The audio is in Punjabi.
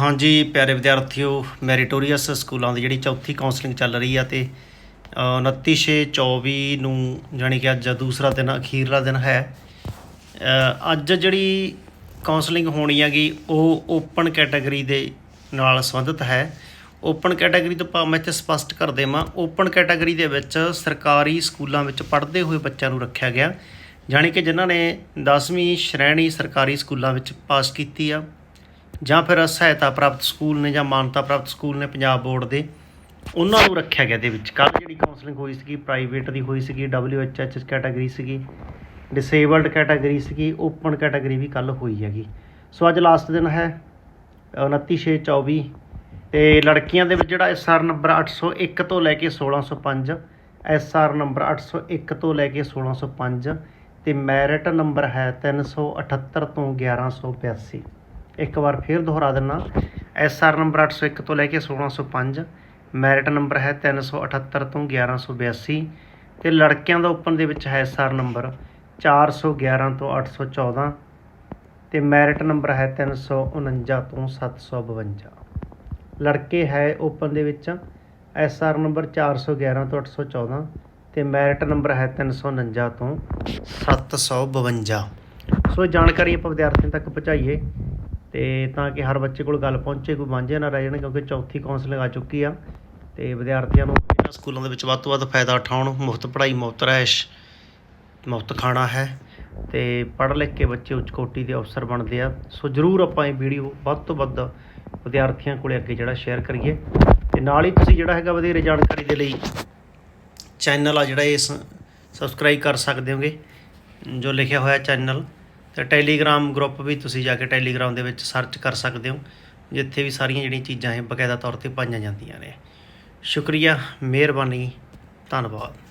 ਹਾਂਜੀ ਪਿਆਰੇ ਵਿਦਿਆਰਥੀਓ ਮੈਰੀਟੋਰੀਅਸ ਸਕੂਲਾਂ ਦੀ ਜਿਹੜੀ ਚੌਥੀ ਕਾਉਂਸਲਿੰਗ ਚੱਲ ਰਹੀ ਆ ਤੇ ਅ, 29/6/24 ਨੂੰ ਜਾਣੀ ਕਿ ਅੱਜ ਦੂਸਰਾ ਦਿਨ ਅਖੀਰਲਾ ਦਿਨ ਹੈ। ਅੱਜ ਜਿਹੜੀ ਕਾਉਂਸਲਿੰਗ ਹੋਣੀ ਹੈਗੀ ਉਹ ਓਪਨ ਕੈਟਾਗਰੀ ਦੇ ਨਾਲ ਸੰਬੰਧਿਤ ਹੈ। ਓਪਨ ਕੈਟਾਗਰੀ ਤੋਂ ਭਾਵ ਮੈਂ ਇੱਥੇ ਸਪਸ਼ਟ ਕਰ ਦੇਵਾਂ ਓਪਨ ਕੈਟਾਗਰੀ ਦੇ ਵਿੱਚ ਸਰਕਾਰੀ ਸਕੂਲਾਂ ਵਿੱਚ ਪੜ੍ਹਦੇ ਹੋਏ ਬੱਚਿਆਂ ਨੂੰ ਰੱਖਿਆ ਗਿਆ। ਜਾਣੀ ਕਿ ਜਿਨ੍ਹਾਂ ਨੇ 10ਵੀਂ ਸ਼੍ਰੇਣੀ ਸਰਕਾਰੀ ਸਕੂਲਾਂ ਵਿੱਚ ਪਾਸ ਕੀਤੀ ਆ। ਜਾਂ ਫਿਰ ਸਹਾਇਤਾ ਪ੍ਰਾਪਤ ਸਕੂਲ ਨੇ ਜਾਂ ਮਾਨਤਾ ਪ੍ਰਾਪਤ ਸਕੂਲ ਨੇ ਪੰਜਾਬ ਬੋਰਡ ਦੇ, ਉਹਨਾਂ ਨੂੰ ਰੱਖਿਆ ਗਿਆ ਦੇ ਵਿੱਚ। ਕੱਲ੍ਹ ਜਿਹੜੀ ਕਾਉਂਸਲਿੰਗ ਹੋਈ ਸੀਗੀ ਪ੍ਰਾਈਵੇਟ ਦੀ ਹੋਈ ਸੀਗੀ WHH ਕੈਟਾਗਰੀ ਸੀਗੀ ਡਿਸੇਬਲਡ ਕੈਟਾਗਰੀ ਸੀਗੀ ਓਪਨ ਕੈਟਾਗਰੀ ਵੀ ਕੱਲ ਹੋਈ ਹੈਗੀ। ਸੋ ਅੱਜ ਲਾਸਟ ਦਿਨ ਹੈ 29/6/24 ਤੇ ਲੜਕੀਆਂ ਦੇ ਵਿੱਚ ਜਿਹੜਾ ਐਸਆਰ ਨੰਬਰ 801 ਤੋਂ ਲੈ ਕੇ 1605 ਐਸਆਰ ਨੰਬਰ 801 ਤੋਂ ਲੈ ਕੇ 1605 ਤੇ ਮੈਰਿਟ ਨੰਬਰ ਹੈ 378 ਤੋਂ 1182 ਇੱਕ ਵਾਰ ਫੇਰ ਦੁਹਰਾ ਦਿੰਨਾ। ਐਸਆਰ ਨੰਬਰ 801 ਤੋਂ ਲੈ ਕੇ 1605 ਮੈਰਿਟ ਨੰਬਰ ਹੈ 378 ਤੋਂ 1182 ਤੇ ਲੜਕਿਆਂ ਦਾ ਓਪਨ ਦੇ ਵਿੱਚ ਹੈ ਐਸਆਰ ਨੰਬਰ 411 ਤੋਂ 814 ਤੇ ਮੈਰਿਟ ਨੰਬਰ ਹੈ 349 ਤੋਂ 752 ਲੜਕੇ ਹੈ ਓਪਨ ਦੇ ਵਿੱਚ ਐਸਆਰ ਨੰਬਰ 411 ਤੋਂ 814 ਤੇ ਮੈਰਿਟ ਨੰਬਰ ਹੈ 349 ਤੋਂ 752 ਸੋ ਇਹ ਜਾਣਕਾਰੀ ਆਪਾਂ ਵਿਦਿਆਰਥੀਆਂ ਤੱਕ ਪਹੁੰਚਾਈਏ। ਅਤੇ ਤਾਂ ਕਿ ਹਰ ਬੱਚੇ ਕੋਲ ਗੱਲ ਪਹੁੰਚੇ, ਕੋਈ ਵਾਂਝੇ ਨਾ ਰਹਿ ਜਾਣ, ਕਿਉਂਕਿ ਚੌਥੀ ਕਾਉਂਸਲਿੰਗ ਆ ਚੁੱਕੀ ਆ ਅਤੇ ਵਿਦਿਆਰਥੀਆਂ ਨੂੰ ਇਹਨਾਂ ਸਕੂਲਾਂ ਦੇ ਵਿੱਚ ਵੱਧ ਤੋਂ ਵੱਧ ਫਾਇਦਾ ਉਠਾਉਣ, ਮੁਫਤ ਪੜ੍ਹਾਈ, ਮੁਫਤ ਰਹਿਸ਼ ਮੁਫਤ ਖਾਣਾ ਹੈ ਤੇ ਪੜ੍ਹ ਲਿਖ ਕੇ ਬੱਚੇ ਉੱਚ ਕੋਟੀ ਦੇ ਅਫਸਰ ਬਣਦੇ ਆ। ਸੋ ਜਰੂਰ ਆਪਾਂ ਇਹ ਵੀਡੀਓ ਵੱਧ ਤੋਂ ਵੱਧ ਵਿਦਿਆਰਥੀਆਂ ਕੋਲੇ ਅੱਗੇ ਜਿਹੜਾ ਸ਼ੇਅਰ ਕਰੀਏ ਤੇ ਨਾਲ ਹੀ ਤੁਸੀਂ ਜਿਹੜਾ ਹੈਗਾ ਵਧੇਰੇ ਜਾਣਕਾਰੀ ਦੇ ਲਈ ਚੈਨਲ ਆ ਜਿਹੜਾ ਇਸ ਸਬਸਕ੍ਰਾਈਬ ਕਰ ਸਕਦੇ ਹੋਗੇ, ਜੋ ਲਿਖਿਆ ਹੋਇਆ ਚੈਨਲ ਤੇ ਟੈਲੀਗ੍ਰਾਮ ਗਰੁੱਪ ਵੀ ਤੁਸੀਂ ਜਾ ਕੇ ਟੈਲੀਗ੍ਰਾਮ ਦੇ ਵਿੱਚ ਸਰਚ ਕਰ ਸਕਦੇ ਹੋ, ਜਿੱਥੇ ਵੀ ਸਾਰੀਆਂ ਜਿਹੜੀਆਂ ਚੀਜ਼ਾਂ ਇਹ ਬਕਾਇਦਾ ਤੌਰ ਤੇ ਪਾਈਆਂ ਜਾਂਦੀਆਂ ਨੇ। ਸ਼ੁਕਰੀਆ, ਮਿਹਰਬਾਨੀ, ਧੰਨਵਾਦ।